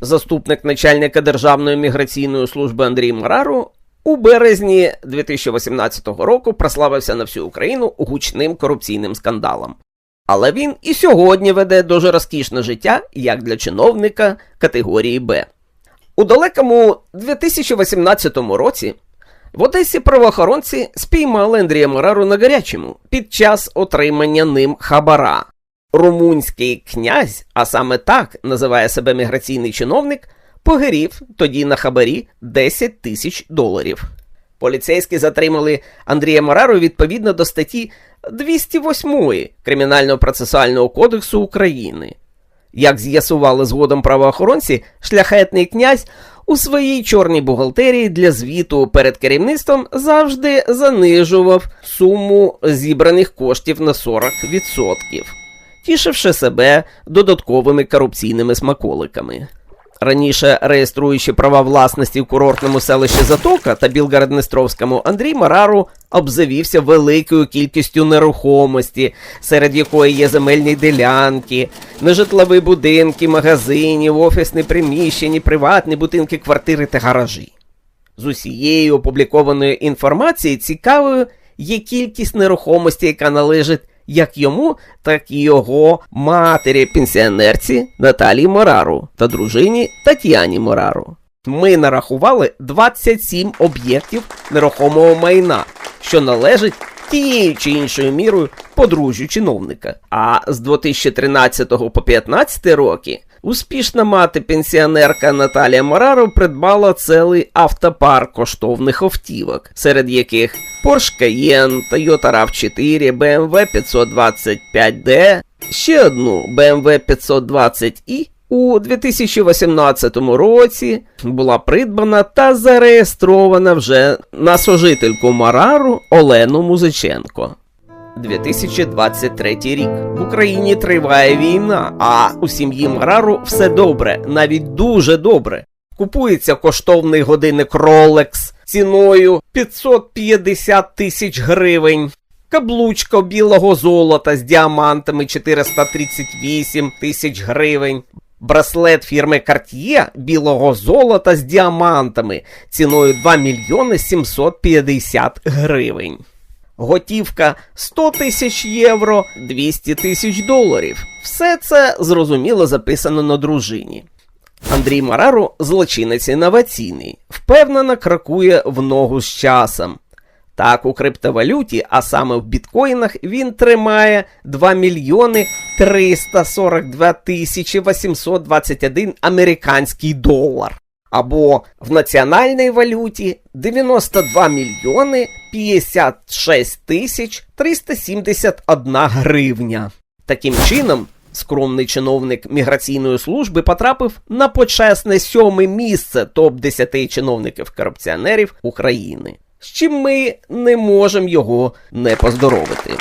Заступник начальника Державної міграційної служби Андрій Марару у березні 2018 року прославився на всю Україну гучним корупційним скандалом. Але він і сьогодні веде дуже розкішне життя, як для чиновника категорії Б. У далекому 2018 році в Одесі правоохоронці спіймали Андрія Марару на гарячому під час отримання ним хабара. Румунський князь, а саме так називає себе міграційний чиновник, погорів тоді на хабарі 10 тисяч доларів. Поліцейські затримали Андрія Марару відповідно до статті 208 Кримінального процесуального кодексу України. Як з'ясували згодом правоохоронці, шляхетний князь у своїй чорній бухгалтерії для звіту перед керівництвом завжди занижував суму зібраних коштів на 40%, тішивши себе додатковими корупційними смаколиками. Раніше реєструючи права власності в курортному селищі Затока та Білгород-Днестровському, Андрій Марару обзавівся великою кількістю нерухомості, серед якої є земельні ділянки, нежитлові будинки, магазинів, офісні приміщення, приватні будинки, квартири та гаражі. З усієї опублікованої інформації цікавою є кількість нерухомості, яка належить як йому, так і його матері пенсіонерці Наталії Морару та дружині Тетяні Морару. Ми нарахували 27 об'єктів нерухомого майна, що належить тією чи іншою мірою подружжю чиновника. А з 2013 по 2015 роки успішна мати пенсіонерка Наталія Морару придбала цілий автопарк коштовних автівок, серед яких Porsche Cayenne, Toyota RAV4, BMW 525D, ще одну BMW 520i у 2018 році була придбана та зареєстрована вже на сожительку Марару Олену Музиченко. 2023 рік в Україні триває війна, а у сім'ї Марару все добре, навіть дуже добре. Купується коштовний годинник Rolex ціною 550 тисяч гривень. Каблучка білого золота з діамантами 438 тисяч гривень. Браслет фірми Cartier білого золота з діамантами ціною 2 мільйони 750 гривень. Готівка 100 тисяч євро, 200 тисяч доларів. Все це зрозуміло записано на дружині. Андрій Марару злочинець інноваційний, впевнено крокує в ногу з часом. Так, у криптовалюті, а саме в біткоїнах, він тримає 2 мільйони 342 тисячі 821 американський долар. Або в національній валюті 92 мільйони 56 тисяч 371 гривня. Таким чином, скромний чиновник міграційної служби потрапив на почесне сьоме місце топ-10 чиновників-корупціонерів України, з чим ми не можемо його не поздоровити.